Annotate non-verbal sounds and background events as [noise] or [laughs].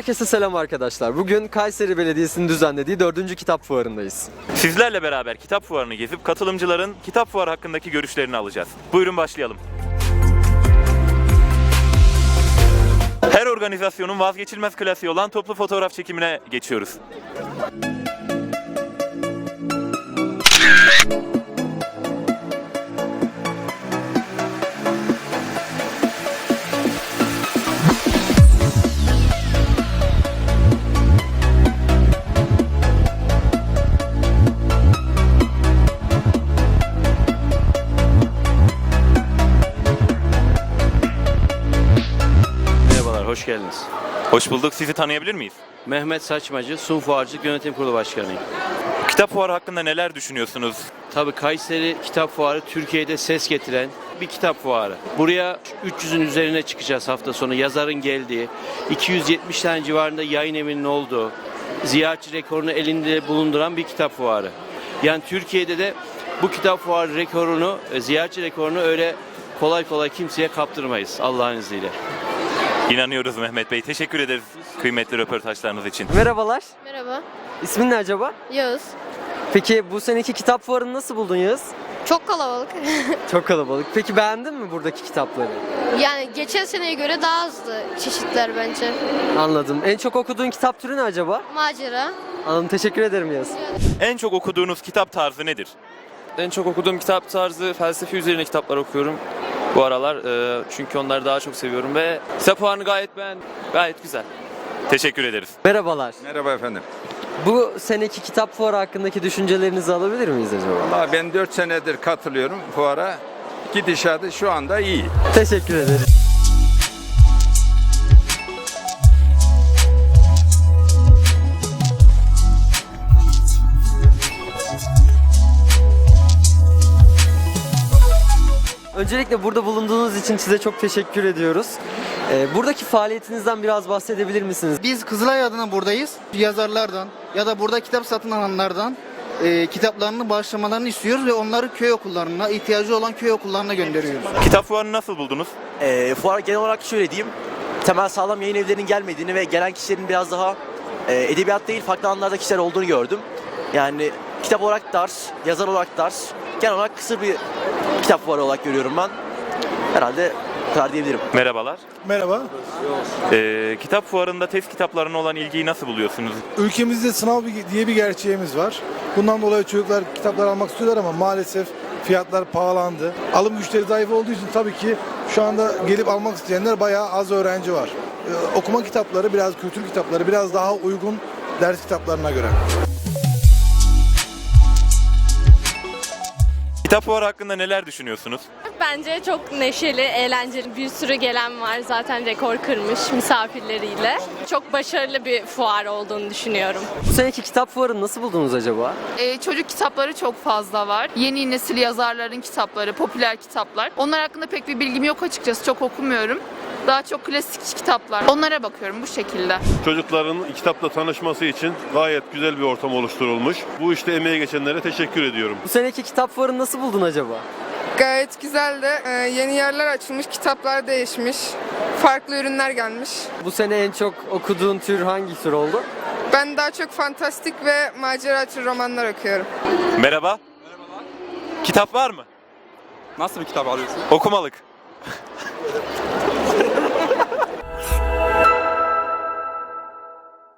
Herkese selam arkadaşlar. Bugün Kayseri Belediyesi'nin düzenlediği 4. kitap fuarındayız. Sizlerle beraber kitap fuarını gezip katılımcıların kitap fuarı hakkındaki görüşlerini alacağız. Buyurun başlayalım. Her organizasyonun vazgeçilmez klasiği olan toplu fotoğraf çekimine geçiyoruz. Hoş geldiniz. Hoş bulduk. Sizi tanıyabilir miyiz? Mehmet Saçmacı, Sun Fuarcılık Yönetim Kurulu Başkanıyım. Kitap fuarı hakkında neler düşünüyorsunuz? Tabii Kayseri Kitap Fuarı Türkiye'de ses getiren bir kitap fuarı. Buraya 300'ün üzerine çıkacağız hafta sonu. Yazarın geldiği, 270 tane civarında yayın evinin olduğu, ziyaretçi rekorunu elinde bulunduran bir kitap fuarı. Yani Türkiye'de de bu kitap fuarı rekorunu, e, ziyaretçi rekorunu öyle kolay kolay kimseye kaptırmayız Allah'ın izniyle. İnanıyoruz Mehmet Bey. Teşekkür ederiz kıymetli röportajlarınız için. Merhabalar. Merhaba, İsmin ne acaba? Yağız. Peki bu seneki kitap fuarını nasıl buldun Yağız? Çok kalabalık. [laughs] Çok kalabalık. Peki beğendin mi buradaki kitapları? yani geçen seneye göre daha hızlı çeşitler bence. Anladım. En çok okuduğun kitap türü ne acaba? Macera. Anladım. Teşekkür ederim Yağız. En çok okuduğunuz kitap tarzı nedir? En çok okuduğum kitap tarzı felsefe üzerine kitaplar okuyorum bu aralar. Ee, çünkü onları daha çok seviyorum ve fuarını gayet beğen, gayet güzel. Teşekkür ederiz. Merhabalar. Merhaba efendim. Bu seneki kitap fuarı hakkındaki düşüncelerinizi alabilir miyiz acaba? Valla ben 4 senedir katılıyorum fuara. Gidişatı şu anda iyi. Teşekkür ederim. Öncelikle burada bulunduğunuz için size çok teşekkür ediyoruz. Ee, buradaki faaliyetinizden biraz bahsedebilir misiniz? Biz Kızılay adına buradayız. Yazarlardan ya da burada kitap satın alanlardan e, kitaplarını bağışlamalarını istiyoruz ve onları köy okullarına, ihtiyacı olan köy okullarına gönderiyoruz. Kitap fuarını nasıl buldunuz? E, fuar genel olarak şöyle diyeyim. Temel sağlam yayın evlerinin gelmediğini ve gelen kişilerin biraz daha e, edebiyat değil farklı alanlarda kişiler olduğunu gördüm. Yani kitap olarak dar, yazar olarak dar. Genel olarak kısır bir kitap fuarı olarak görüyorum ben. Herhalde bu kadar diyebilirim. Merhabalar. Merhaba. Ee, kitap fuarında test kitaplarına olan ilgiyi nasıl buluyorsunuz? Ülkemizde sınav diye bir gerçeğimiz var. Bundan dolayı çocuklar kitaplar almak istiyorlar ama maalesef fiyatlar pahalandı. Alım güçleri zayıf olduğu için tabii ki şu anda gelip almak isteyenler bayağı az öğrenci var. Ee, okuma kitapları biraz kültür kitapları biraz daha uygun ders kitaplarına göre. Kitap fuarı hakkında neler düşünüyorsunuz? Bence çok neşeli, eğlenceli. Bir sürü gelen var. Zaten rekor kırmış misafirleriyle. Çok başarılı bir fuar olduğunu düşünüyorum. Bu seneki kitap fuarını nasıl buldunuz acaba? Ee, çocuk kitapları çok fazla var. Yeni nesil yazarların kitapları, popüler kitaplar. Onlar hakkında pek bir bilgim yok açıkçası. Çok okumuyorum. Daha çok klasik kitaplar. Onlara bakıyorum bu şekilde. Çocukların kitapla tanışması için gayet güzel bir ortam oluşturulmuş. Bu işte emeğe geçenlere teşekkür ediyorum. Bu seneki kitap fuarını nasıl buldun acaba? Gayet güzel de e, yeni yerler açılmış, kitaplar değişmiş. Farklı ürünler gelmiş. Bu sene en çok okuduğun tür hangi tür oldu? Ben daha çok fantastik ve macera türü romanlar okuyorum. Merhaba. Kitap var mı? Nasıl bir kitap alıyorsun? Okumalık. [laughs]